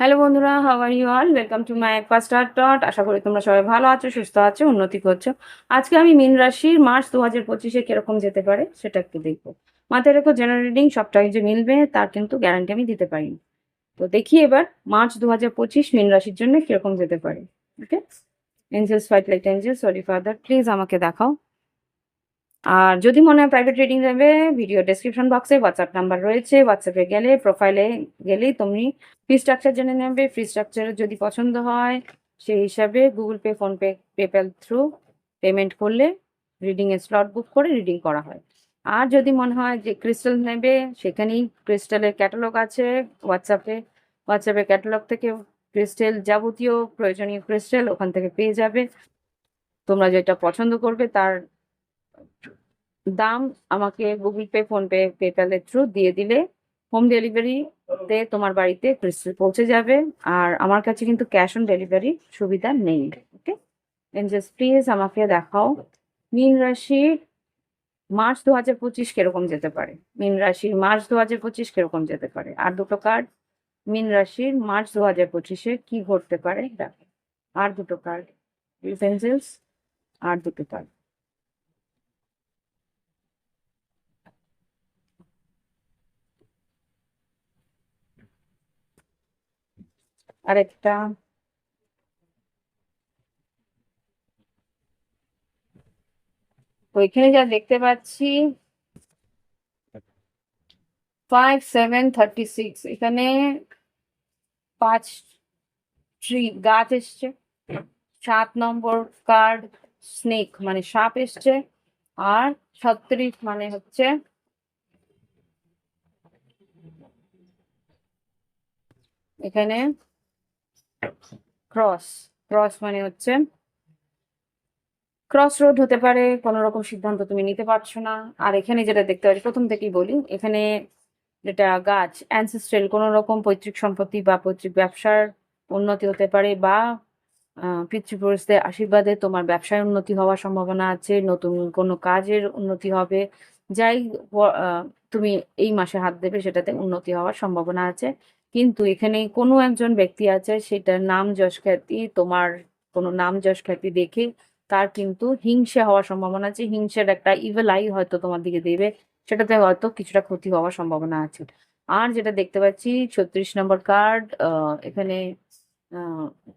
Hello বন্ধুরা how are you all welcome to my first art dot আশা করি তোমরা সবাই ভালো আছো, সুস্থ আছো, উন্নতি করছ আজকে আমি মিন রাশির মার্চ দু হাজার পঁচিশে কীরকম যেতে পারে সেটা একটু দেখব। মাথায় রেখো জেনারেটিং সবটাই যে মিলবে, তার কিন্তু গ্যারান্টি আমি দিতে পারি। না। তো দেখি এবার মার্চ দু হাজার পঁচিশ মিন রাশির জন্য কীরকম যেতে পারে okay angels fight light angel sorry father please আমাকে দেখাও। আর যদি মনে হয় প্রাইভেট রিডিং নেবে ভিডিও ডেসক্রিপশন বক্সে হোয়াটসঅ্যাপ নাম্বার রয়েছে হোয়াটসঅ্যাপে গেলে প্রোফাইলে গেলেই তুমি ফি স্ট্রাকচার জেনে নেবে। ফি স্ট্রাকচার যদি পছন্দ হয়, সেই হিসাবে Google Pay PhonePe PayPal through payment করলে রিডিংয়ের স্লট বুক করে রিডিং করা হয়। আর যদি মনে হয় যে ক্রিস্টাল নেবে, সেখানেই ক্রিস্টালের ক্যাটালগ আছে। হোয়াটসঅ্যাপে হোয়াটসঅ্যাপে ক্যাটালগ থেকে ক্রিস্টাল যাবতীয় প্রয়োজনীয় ক্রিস্টাল ওখান থেকে পেয়ে যাবে। তোমরা যেটা পছন্দ করবে তার দাম আমাকে গুগল পে ফোনপে পেপ্যালের থ্রু দিয়ে দিলে হোম ডেলিভারি তে তোমার বাড়িতে ক্রিস্টাল পৌঁছে যাবে। আর আমার কাছে কিন্তু ক্যাশ অন ডেলিভারি সুবিধা নেই ওকে এনজেস প্লিজ আমাকে দেখাও। মীন রাশির মার্চ দু হাজার পঁচিশ কীরকম যেতে পারে? মীন রাশির মার্চ দু হাজার পঁচিশ কীরকম যেতে পারে? আর দুটো কার্ড মীন রাশির মার্চ দু হাজার পঁচিশে কি ঘটতে পারে? দেখো, আর দুটো কার্ড এঞ্জেলস আর দুটো কার্ড আরেকটা তো এখানে যা দেখতে পাচ্ছি ফাইভ সেভেন থার্টি সিক্স এখানে পাঁচ ট্রি গাছ এসছে, সাত নম্বর কার্ড স্নেক মানে সাপ এসছে, আর ছত্রিশ মানে হচ্ছে এখানে ক্রস ক্রস মানে হচ্ছে ক্রস রোড হতে পারে, কোনো রকম সিদ্ধান্ত তুমি নিতে পারছ না। আর এখানে যেটা দেখতে পাচ্ছি প্রথম থেকেই বলি, এখানে যেটা গাছ অ্যানসেস্ট্রাল কোনো রকম পৈতৃক সম্পত্তি বা পৈতৃক ব্যবসার উন্নতি হতে পারে বা পিতৃপুরুষদের আশীর্বাদে তোমার ব্যবসায় উন্নতি হওয়ার সম্ভাবনা আছে, নতুন কোনো কাজের উন্নতি হবে। যাই তুমি এই মাসে হাত দেবে, সেটাতে উন্নতি হওয়ার সম্ভাবনা আছে। কিন্তু এখানে কোনো একজন ব্যক্তি আছে, সেটার নাম যশ খ্যাতি, তোমার কোনো নাম যশ খ্যাতি দেখে তার কিন্তু হিংসে হওয়ার সম্ভাবনা আছে। হিংসের একটা ইভেল আই হয়তো তোমার দিকে দেবে, সেটাতে হয়তো কিছুটা ক্ষতি হওয়ার সম্ভাবনা আছে। আর যেটা দেখতে পাচ্ছি, ছত্রিশ নম্বর কার্ড এখানে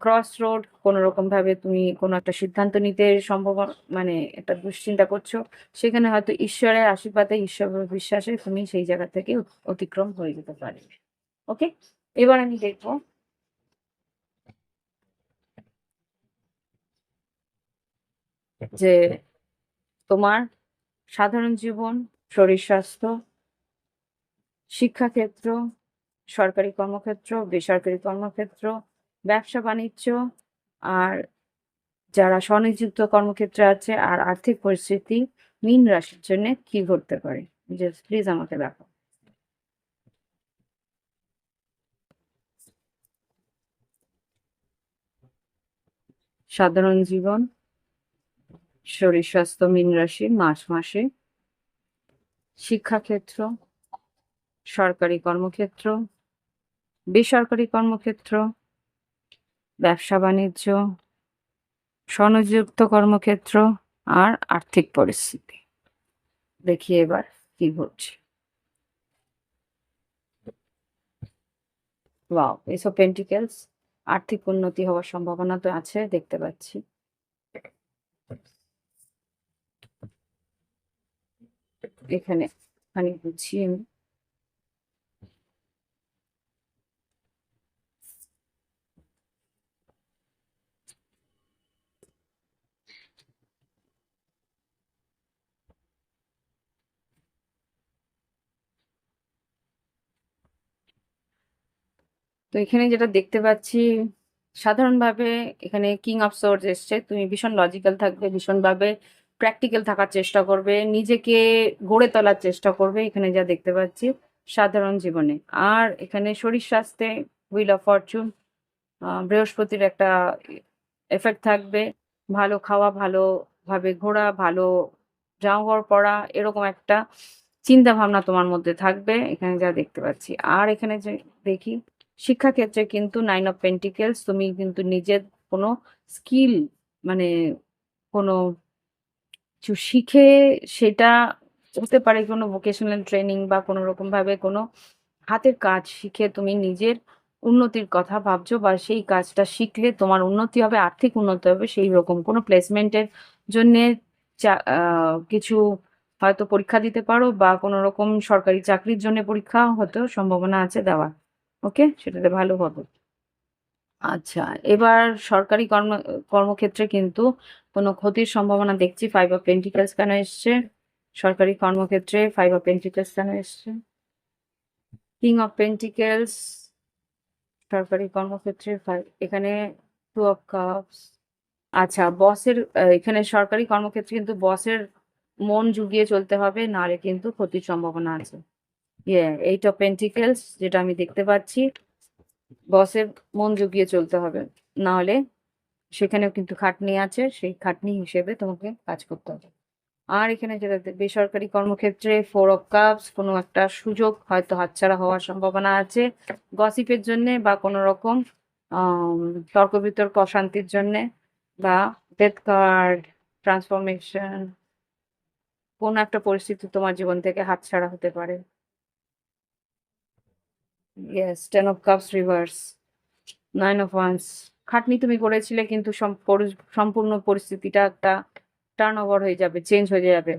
ক্রস রোড কোনো রকম ভাবে তুমি কোনো একটা সিদ্ধান্ত নিতে সম্ভব মানে একটা দুশ্চিন্তা করছ, সেখানে হয়তো ঈশ্বরের আশীর্বাদে, ঈশ্বর বিশ্বাসে তুমি সেই জায়গা থেকে অতিক্রম হয়ে যেতে পারবে ওকে এবার আমি দেখব যে তোমার সাধারণ জীবন, শরীর স্বাস্থ্য, শিক্ষাক্ষেত্র, সরকারি কর্মক্ষেত্র, বেসরকারি কর্মক্ষেত্র, ব্যবসা বাণিজ্য, আর যারা স্বনিযুক্ত কর্মক্ষেত্রে আছে আর আর্থিক পরিস্থিতি মীন রাশির জন্য কি ঘটতে পারে? যে প্লিজ আমাকে দেখো। সাধারণ জীবন শরীর স্বাস্থ্য, মীন রাশি মাস মাসে। শিক্ষাক্ষেত্র, সরকারি কর্মক্ষেত্র, বেসরকারি কর্মক্ষেত্র, ব্যবসা বাণিজ্য, স্বনিযুক্ত কর্মক্ষেত্র আর আর্থিক পরিস্থিতি। দেখি এবার কি ঘটছে ওয়াও এসব পেন্টিকেলস আর্থিক উন্নতি হওয়ার সম্ভাবনা তো আছে, দেখতে পাচ্ছি। এখানে খানিক গুছিয়ে আমি তো এখানে যেটা দেখতে পাচ্ছি, সাধারণভাবে এখানে কিং অফ সোর্স এসছে। তুমি ভীষণ লজিক্যাল থাকবে, ভীষণভাবে প্র্যাকটিক্যাল থাকার চেষ্টা করবে, নিজেকে গড়ে তোলার চেষ্টা করবে, এখানে যা দেখতে পাচ্ছি, সাধারণ জীবনে। আর এখানে শরীর স্বাস্থ্যে হুইল অফ ফরচুন বৃহস্পতির একটা এফেক্ট থাকবে। ভালো খাওয়া, ভালোভাবে ঘোরা, ভালো জামা কাপড় পরা, এরকম একটা চিন্তা ভাবনা তোমার মধ্যে থাকবে, এখানে যা দেখতে পাচ্ছি। আর এখানে যে দেখি, শিক্ষাক্ষেত্রে কিন্তু নাইন অফ পেন্টিকেলস তুমি কিন্তু নিজের কোনো স্কিল মানে কোনো কিছু শিখে সেটা হতে পারে কোনো ভোকেশনাল ট্রেনিং বা কোনো রকম ভাবে কোনো হাতের কাজ শিখে তুমি নিজের উন্নতির কথা ভাবছ বা সেই কাজটা শিখলে তোমার উন্নতি হবে, আর্থিক উন্নতি হবে, সেই রকম। কোনো প্লেসমেন্টের জন্যে কিছু হয়তো পরীক্ষা দিতে পারো বা কোনো রকম সরকারি চাকরির জন্য পরীক্ষা হতে সম্ভাবনা আছে দেওয়ার। ওকে সেটাতে ভালো হবে। আচ্ছা এবার সরকারি কর্ম, কর্মক্ষেত্রে কিন্তু কোনো ক্ষতির সম্ভাবনা দেখছি? ফাইভ অফ পেন্টিকেলস কেন এসছে? সরকারি কর্মক্ষেত্রে ফাইভ অফ পেন্টিকেলস কেন এসছে? কিং অফ পেন্টিকেলস সরকারি কর্মক্ষেত্রে এখানে টু অফ কাপস আচ্ছা বসের এখানে সরকারি কর্মক্ষেত্রে কিন্তু বসের মন জুগিয়ে চলতে হবে নাহলে কিন্তু ক্ষতির সম্ভাবনা আছে। ইয়ে এইট অফ পেন্টিকেলস যেটা আমি দেখতে পাচ্ছি। বসের মন জুগিয়ে চলতে হবে। নাহলে সেখানেও কিন্তু খাটনি আছে, সেই খাটনি হিসেবে তোমাকে কাজ করতে হবে। আর এখানে যেটা বেসরকারি কর্মক্ষেত্রে ফোর অফ কাপস কোনো একটা সুযোগ হয়তো হাতছাড়া হওয়ার সম্ভাবনা আছে। গসিপের জন্যে বা কোনো রকম তর্ক বিতর্ক, অশান্তির জন্যে বা ডেথ কার্ড ট্রান্সফরমেশন কোনো একটা পরিস্থিতি তোমার জীবন থেকে হাতছাড়া হতে পারে। Yes ten of cups reverse nine of wands খাটনি তুমি করেছিলে, কিন্তু সম- পরি- সম্পূর্ণ পরিস্থিতিটা একটা টার্ন ওভার হয়ে যাবে চেঞ্জ হয়ে যাবে।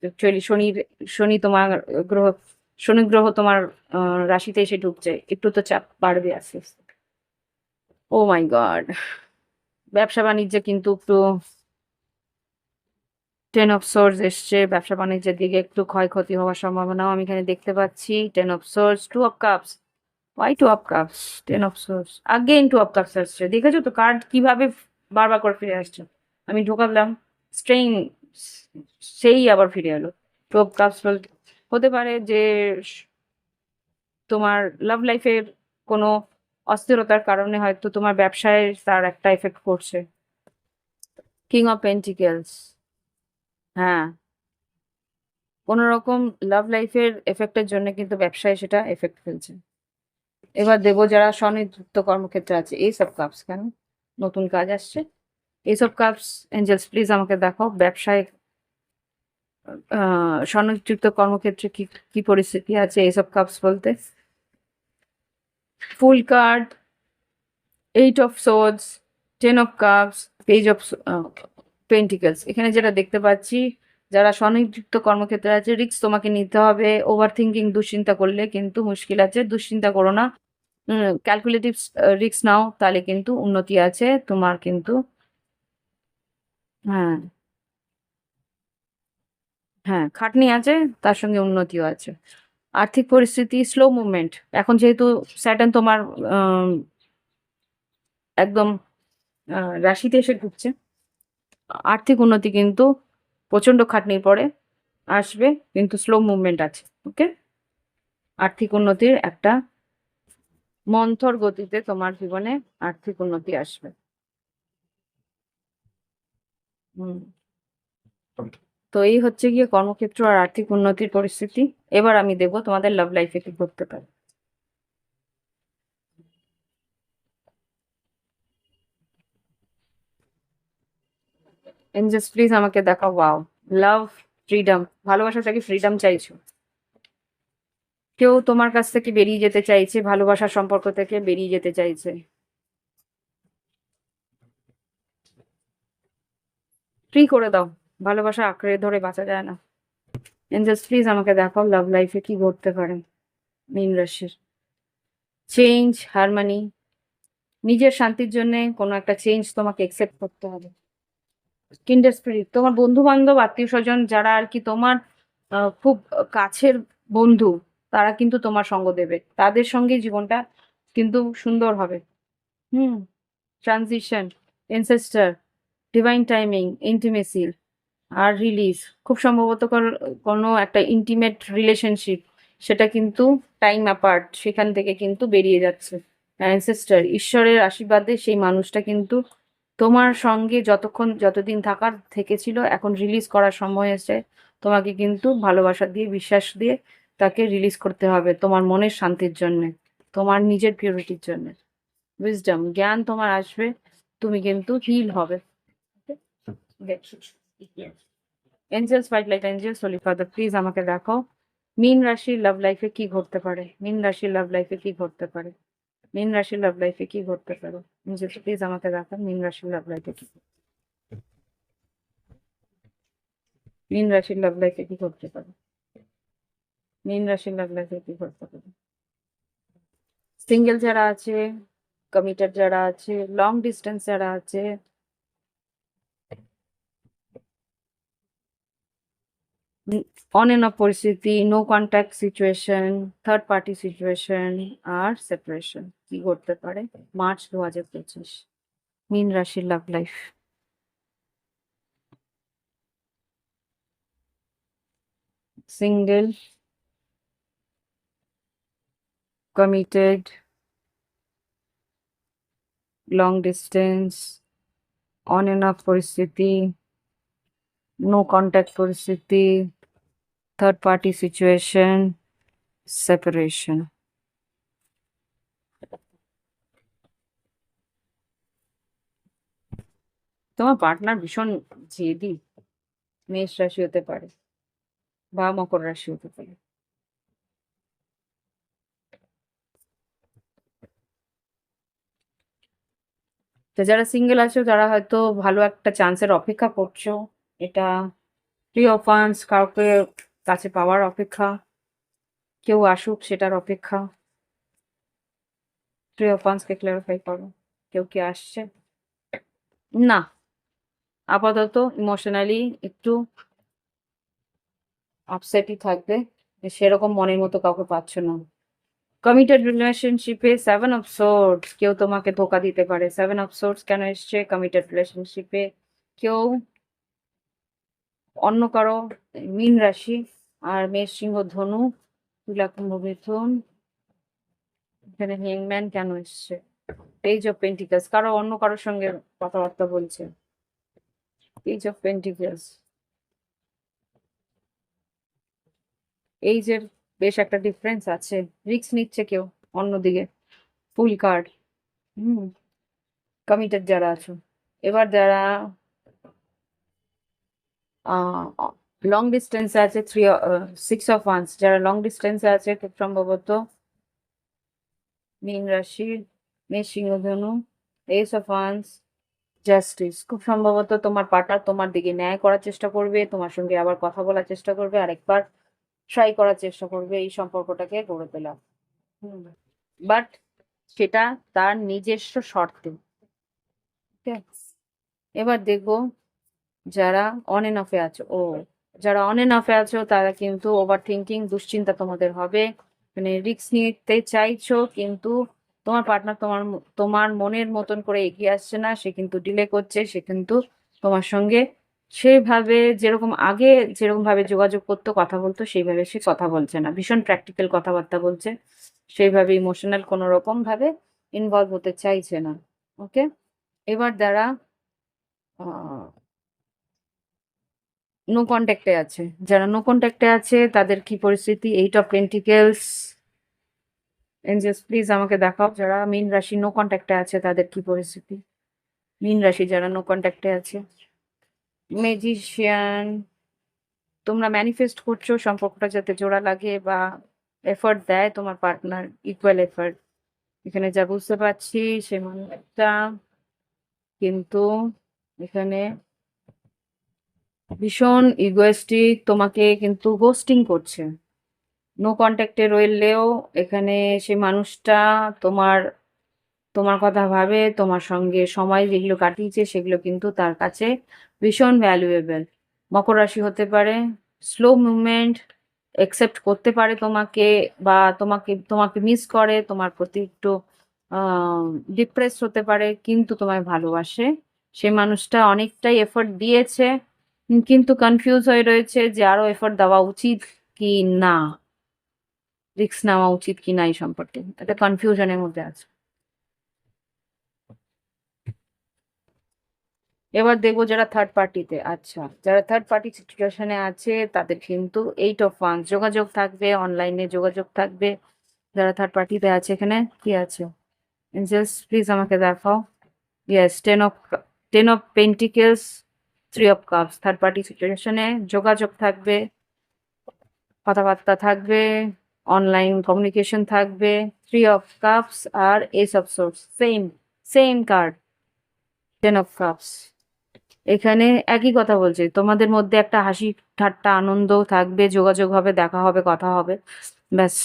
অ্যাকচুয়ালি শনির, শনি তোমার গ্রহ, শনি গ্রহ তোমার রাশিতে এসে ঢুকছে, একটু তো চাপ বাড়বে আস্তে আস্তে। ও মাই গড ব্যবসা বাণিজ্যে কিন্তু একটু টেন অফ সোর্স এসছে, ব্যবসা বাণিজ্যের দিকে একটু ক্ষয়ক্ষতি হওয়ার সম্ভাবনাও আমি এখানে দেখতে পাচ্ছি। Ten of swords two of cups Y two of cups ten of swords again two of cups আসছে। দেখেছ তো কার্ড কীভাবে বারবার করে ফিরে আসছে? আমি ঢোকালাম স্ট্রেইন সেই আবার ফিরে এলো। টু অফ কাপস হতে পারে যে তোমার লাভ লাইফের কোনো অস্থিরতার কারণে হয়তো তোমার ব্যবসায় তার একটা এফেক্ট করছে কিং অফ পেন্টিকেলস হ্যাঁ। কোনো রকম লাভ লাইফের এফেক্টের জন্য কিন্তু ব্যবসায় সেটা এফেক্ট ফেলছে। এবার দেবো যারা স্বনিযুক্ত কর্মক্ষেত্রে আছে, এই সব কাপস কেন? নতুন কাজ আসছে। এইসব কাপস এঞ্জেলস প্লিজ আমাকে দেখাও, ব্যবসায় স্বনিযুক্ত কর্মক্ষেত্রে কি কি পরিস্থিতি আছে এইসব কাপস বলতে। Full card eight of swords ten of cups page of pentacles এখানে যেটা দেখতে পাচ্ছি যারা স্বনিযুক্ত কর্মক্ষেত্রে আছে রিস্ক তোমাকে নিতে হবে। ওভার থিঙ্কিং দুশ্চিন্তা করলে কিন্তু মুশকিল আছে। দুশ্চিন্তা করো না। ক্যালকুলেটিভ রিস্ক নাও, তাহলে কিন্তু উন্নতি আছে। তোমার কিন্তু হ্যাঁ। হ্যাঁ খাটনি আছে, তার সঙ্গে উন্নতিও আছে। আর্থিক পরিস্থিতি স্লো মুভমেন্ট এখন যেহেতু স্যাটার্ন তোমার একদম রাশিতে এসে ঢুকছে আর্থিক উন্নতি কিন্তু প্রচণ্ড খাটনির পরে আসবে, কিন্তু স্লো মুভমেন্ট আছে ওকে আর্থিক উন্নতির একটা মন্থর গতিতে তোমার জীবনে আর্থিক উন্নতি আসবে। তো এই হচ্ছে গিয়ে কর্মক্ষেত্র আর আর্থিক উন্নতির পরিস্থিতি। এবার আমি দেবো তোমাদের লাভ লাইফে কি করতে পারে। এঞ্জেলস প্লিজ আমাকে দেখাও ওয়াও লাভ ফ্রিডম ভালোবাসা থেকে ফ্রিডম চাইছো। কেউ তোমার কাছ থেকে বেরিয়ে যেতে চাইছে ভালোবাসার সম্পর্ক থেকে বেরিয়ে যেতে চাইছে। ফ্রি করে দাও, ভালোবাসা আঁকড়ে ধরে বাঁচা যায় না। এঞ্জেলস প্লিজ আমাকে দেখাও লাভ লাইফে কি ঘটতে পারে মীন রাশির চেঞ্জ হারমানি নিজের শান্তির জন্য কোনো একটা চেঞ্জ তোমাকে একসেপ্ট করতে হবে। কিন্ডার স্পিরিট তোমার বন্ধু বান্ধব আত্মীয় স্বজন যারা আর কি তোমার খুব কাছের বন্ধু, তারা কিন্তু তোমার সঙ্গ দেবে। তাদের সঙ্গে জীবনটা কিন্তু সুন্দর হবে। হুম transition ancestor divine timing intimacy আর রিলিজ খুব সম্ভবত কোনো একটা ইন্টিমেট রিলেশনশিপ সেটা কিন্তু টাইম অ্যাপার্ট সেখান থেকে কিন্তু বেরিয়ে যাচ্ছে। অ্যানসেস্টার ঈশ্বরের আশীর্বাদে সেই মানুষটা কিন্তু তোমার সঙ্গে যতক্ষণ, যতদিন থাকার থেকেছিল, এখন রিলিজ করার সময় এসে তোমাকে কিন্তু ভালোবাসা দিয়ে, বিশ্বাস দিয়ে তাকে রিলিজ করতে হবে তোমার মনের শান্তির জন্যে, তোমার নিজের পিউরিটির জন্য। উইজডম জ্ঞান তোমার আসবে, তুমি কিন্তু হিল হবে। Angels fight light angels holy father please আমাকে দেখো। মিন রাশির লাভ লাইফে কি ঘটতে পারে? মিন রাশির লাভ লাইফে কি ঘটতে পারে? মিন রাশির লাভ লাইফে কি ঘটতে পারে? এঞ্জেলস প্লিজ আমাকে দেখো মিন রাশির লাভ লাইফে কি মিন রাশির লাভ লাইফে কি ঘটতে পারে? মিন রাশির লাভ লাইফে কি ঘটতে পারে? সিঙ্গেল যারা আছে কমিটেড যারা আছে লং ডিস্টেন্স যারা আছে অন এন্ড অফ পরিস্থিতি no contact situation third party situation আর সেপারেশন কি করতে পারে মার্চ দু হাজার পঁচিশ মিন রাশির love life single committed long distance on and off পরিস্থিতি no contact পরিস্থিতি third party situation separation তোমার পার্টনার ভীষণ জেদি, মেষ রাশি হতে পারে বা মকর রাশি হতে পারে। তো যারা সিঙ্গেল আছো, যারা হয়তো ভালো একটা চান্সের অপেক্ষা করছ, এটা ফ্রি অফ ফান্ডস কাউকে কাছে পাওয়ার অপেক্ষা, কেউ আসুক সেটার অপেক্ষা। ফ্রি অফ ক্লারিফাই করো, কেউ কি আসছে? না। আপাতত ইমোশনালি একটু আপসেটই থাকবে। সেরকম মনের মতো কাউকে পাচ্ছ না। কমিটেড রিলেশনশিপে সেভেন অফ সোর্স কেউ তোমাকে ধোকা দিতে পারে। সেভেন অফ সোর্স কেন এসছে? কমিটেড রিলেশনশিপে কেউ অন্য কারও মীন রাশি আর মেষ সিংহ ধনু তুলা কুম্ভ মিথুন এখানে হ্যাংম্যান কেন এসছে? পেজ অফ পেন্টিকাস কারও অন্য কারোর সঙ্গে কথাবার্তা বলছে। পেজ অফ পেন্টিকালস এইজের বেশ একটা ডিফারেন্স আছে। রিক্স নিচ্ছে কেউ অন্যদিকে। ফুল কার্ড হুম। কমিটেড যারা আছো। এবার যারা লং ডিস্টেন্সে আছে থ্রি সিক্স অফ ওয়ান্স যারা লং ডিস্টেন্সে আছে খুব সম্ভবত মীন রাশির মেষ সিংহধনু এস অফ ওয়ান্স জাস্টিস খুব সম্ভবত তোমার পার্টনার তোমার দিকে ন্যায় করার চেষ্টা করবে, তোমার সঙ্গে আবার কথা বলার চেষ্টা করবে, আরেকবার ট্রাই করার চেষ্টা করবে এই সম্পর্কটাকে গড়ে তোলা। বাট সেটা তার নিজস্ব শর্তে। এবার দেখব যারা অন এন অফে আছো, ও, যারা অন এন অফে আছো তারা কিন্তু ওভার থিঙ্কিং দুশ্চিন্তা তোমাদের হবে। মানে রিস্ক নিতে চাইছো কিন্তু তোমার পার্টনার তোমার তোমার মনের মতন করে এগিয়ে আসছে না, সে কিন্তু ডিলে করছে, সে কিন্তু তোমার সঙ্গে সেইভাবে যেরকম আগে যেরকম ভাবে যোগাযোগ করতো, কথা বলতো, সেইভাবে সে কথা বলছে না। ভীষণ প্র্যাকটিক্যাল কথাবার্তা বলছে। সেইভাবে ইমোশনাল কোনো রকম ভাবে ইনভলভ হতে চাইছে না। ওকে এবার যারা নো কন্ট্যাক্টে আছে। যারা নো কন্ট্যাক্টে আছে, তাদের কি পরিস্থিতি? Eight of pentacles angels please আমাকে দেখাও যারা মীন রাশি নো কন্ট্যাক্টে আছে তাদের কি পরিস্থিতি? মীন রাশি যারা নো কন্ট্যাক্টে আছে। ম্যাজিশিয়ান তোমরা ম্যানিফেস্ট করছ, সম্পর্কটা যাতে জোড়া লাগে বা এফর্ট দেয় তোমার পার্টনার ইকুয়াল এফর্ট এখানে যা বুঝতে পারছি, সে মানুষটা কিন্তু এখানে ভীষণ ইগোয়েস্টিক তোমাকে কিন্তু গোস্টিং করছে। নো কন্ট্যাক্টে রইলেও এখানে সে মানুষটা তোমার তোমার কথা ভাবে, তোমার সঙ্গে সময় যেগুলো কাটিয়েছে সেগুলো কিন্তু তার কাছে ভীষণ ভ্যালুয়েবল মকর রাশি হতে পারে স্লো মুভমেন্ট অ্যাকসেপ্ট করতে পারে তোমাকে বা তোমাকে তোমাকে মিস করে, তোমার প্রতি একটু ডিপ্রেস হতে পারে, কিন্তু তোমায় ভালোবাসে। সে মানুষটা অনেকটাই এফোর্ট দিয়েছে, কিন্তু কনফিউজ হয়ে রয়েছে যে আরও এফোর্ট দেওয়া উচিত কি না। রিক্স নেওয়া উচিত কি না এই সম্পর্কে। একটা কনফিউশনের মধ্যে আছে। এবার দেখব যারা থার্ড পার্টিতে আচ্ছা যারা থার্ড পার্টি সিচুয়েশনে আছে, তাদের কিন্তু এইট অফ ওয়ান্স যোগাযোগ থাকবে অনলাইনে যোগাযোগ থাকবে। যারা থার্ড পার্টিতে আছে এখানে, কি আছে? জাস্ট প্লিজ আমাকে দেখাও। Yes ten of ten of pentacles three of cups third party সিচুয়েশনে যোগাযোগ থাকবে, কথাবার্তা থাকবে অনলাইন কমিউনিকেশন থাকবে three of cups R ace of swords same same card ten of cups এখানে একই কথা বলছি, তোমাদের মধ্যে একটা হাসি, ঠাট্টা, আনন্দ থাকবে, যোগাযোগ হবে, দেখা হবে, কথা হবে, ব্যাস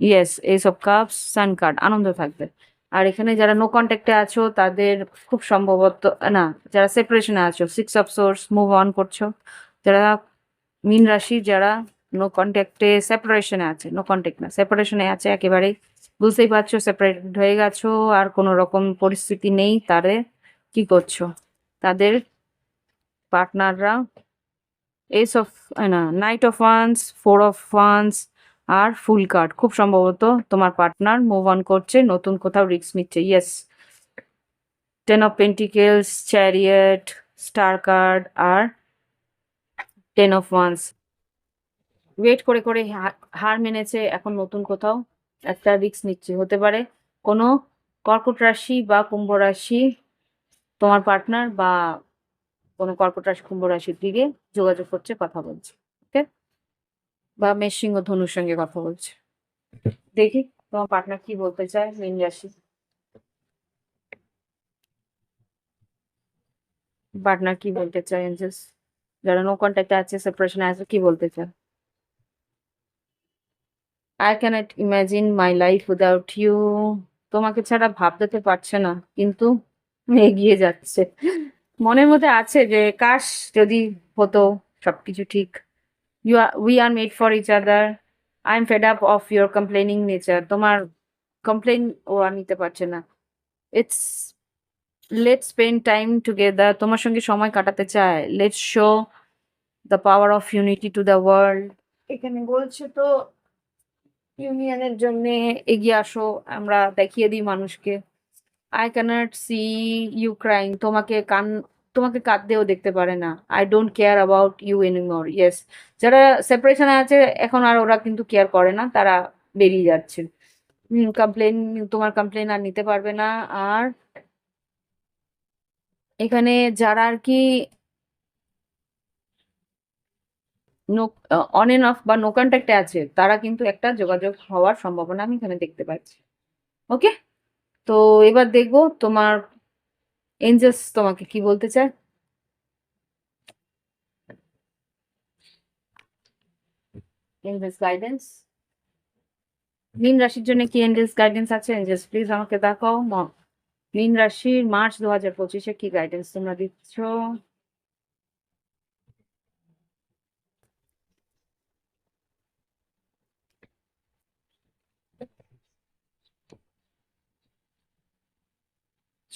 yes of cups sun card আনন্দ থাকবে। আর এখানে যারা নো কন্ট্যাক্টে আছো, তাদের খুব সম্ভবত, না, যারা সেপারেশনে আছো six of swords move on করছ, যারা মিন রাশি, যারা নো কন্ট্যাক্টে সেপারেশনে আছে নো কন্ট্যাক্ট না। সেপারেশনে আছে একেবারেই। বুঝতেই পারছ সেপারেট হয়ে গেছো, আর কোনো রকম পরিস্থিতি নেই তারে। কি করছ? তাদের পার্টনাররা এস অফ না knight of wands four of wands R full card খুব সম্ভবত তোমার পার্টনার মুভ অন করছে, নতুন কোথাও রিস্ক নিচ্ছে। Yes ten of pentacles chariot star card R ten of wands wait করে করে হার মেনেছে এখন নতুন কোথাও। একটা রিস্ক নিচ্ছে, হতে পারে কোনো কর্কট রাশি বা কুম্ভ রাশি তোমার পার্টনার বা কোনো কর্কট রাশি, কুম্ভ রাশির দিকে যোগাযোগ করছে, কথা বলছে, ওকে? বা মেষ সিংহ ধনুর সঙ্গে কথা বলছে। দেখি তোমার পার্টনার কি বলতে চায় মীন রাশি। পার্টনার কি বলতে চায় এঞ্জেলস যারা নো কন্ট্যাক্টে আছে সেপারেশন আছে, কি বলতে চায়? I can't imagine my life without you তোমাকে ছাড়া ভাবতে পারছে না, কিন্তু এগিয়ে যাচ্ছে। মনের মধ্যে আছে যে, কাশ, যদি হতো সবকিছু ঠিক। You are we are made for each other I am fed up of your complaining nature তোমার কমপ্লেন ও আর নিতে পারছে না। It's late spend time together তোমার সঙ্গে সময় কাটাতে চায়। Let's show the power of unity to the world এখানে বলছে তো ইউনিয়নের জন্য এগিয়ে আসো, আমরা দেখিয়ে দিই মানুষকে। I can't see you crying তোমাকে কান, তোমাকে কাঁদতেও দেখতে পারে না। I don't care about you anymore yes যারা সেপারেশনে আছে, এখন আর ওরা কিন্তু কেয়ার করে না, তারা বেরিয়ে যাচ্ছে। কমপ্লেন তোমার কমপ্লেন আর নিতে পারবে না। আর এখানে যারা আর কি নো অন এন্ড অফ বা নো কন্ট্যাক্টে আছে, তারা কিন্তু একটা যোগাযোগ হওয়ার সম্ভাবনা আমি এখানে দেখতে পাচ্ছি। ওকে তো এবার দেখব তোমার এঞ্জেলস তোমাকে কি বলতে চায়? এঞ্জেলস গাইডেন্স মীন রাশির জন্য কি এঞ্জেলস গাইডেন্স আছে? এঞ্জেলস প্লিজ আমাকে দেখাও। মীন রাশির মার্চ দু হাজার পঁচিশে কি গাইডেন্স তোমরা দিচ্ছ?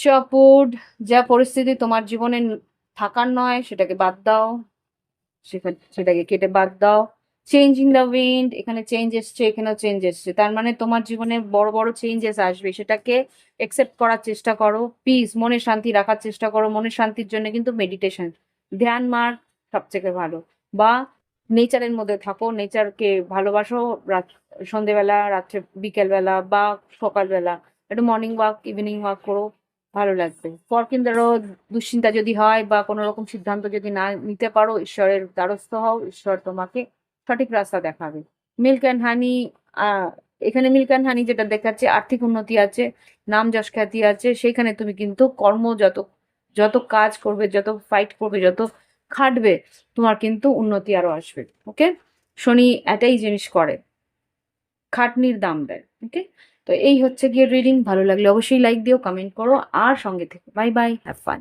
চপুড যা পরিস্থিতি তোমার জীবনে থাকার নয়, সেটাকে বাদ দাও। সেখানে, সেটাকে কেটে বাদ দাও। চেঞ্জ ইন দ্য উইন্ড এখানে চেঞ্জ এসছে, এখানেও চেঞ্জ এসছে। তার মানে তোমার জীবনে বড় বড় চেঞ্জেস আসবে। সেটাকে একসেপ্ট করার চেষ্টা করো। পিস মনে শান্তি রাখার চেষ্টা করো। মনের শান্তির জন্য কিন্তু মেডিটেশন ধ্যান মার সবথেকে ভালো। বা নেচারের মধ্যে থাকো। নেচারকে ভালোবাসো রাত, সন্ধেবেলা, রাত্রে বিকেলবেলা বা সকালবেলা। একটু মর্নিং ওয়াক ইভিনিং ওয়াক করো। ভালো লাগবে। পর কিন্তু আরও দুশ্চিন্তা যদি হয় বা কোনো রকম সিদ্ধান্ত যদি না নিতে পারো, ঈশ্বরের দ্বারস্থ হও, ঈশ্বর তোমাকে সঠিক রাস্তা দেখাবে। মিল্ক অ্যান্ড হানি এখানে মিল্ক অ্যান্ড হানি যেটা দেখাচ্ছে, আর্থিক উন্নতি আছে, নাম যশ খ্যাতি আছে সেখানে তুমি কিন্তু কর্ম যত যত কাজ করবে, যত ফাইট করবে, যত খাটবে, তোমার কিন্তু উন্নতি আরও আসবে ওকে শনি এটাই জিনিস করে, খাটনির দাম দেয় ওকে তো এই হচ্ছে গিয়ে রিডিং ভালো লাগলে অবশ্যই লাইক দিও কমেন্ট করো, আর সঙ্গে থেকে। Bye bye have fun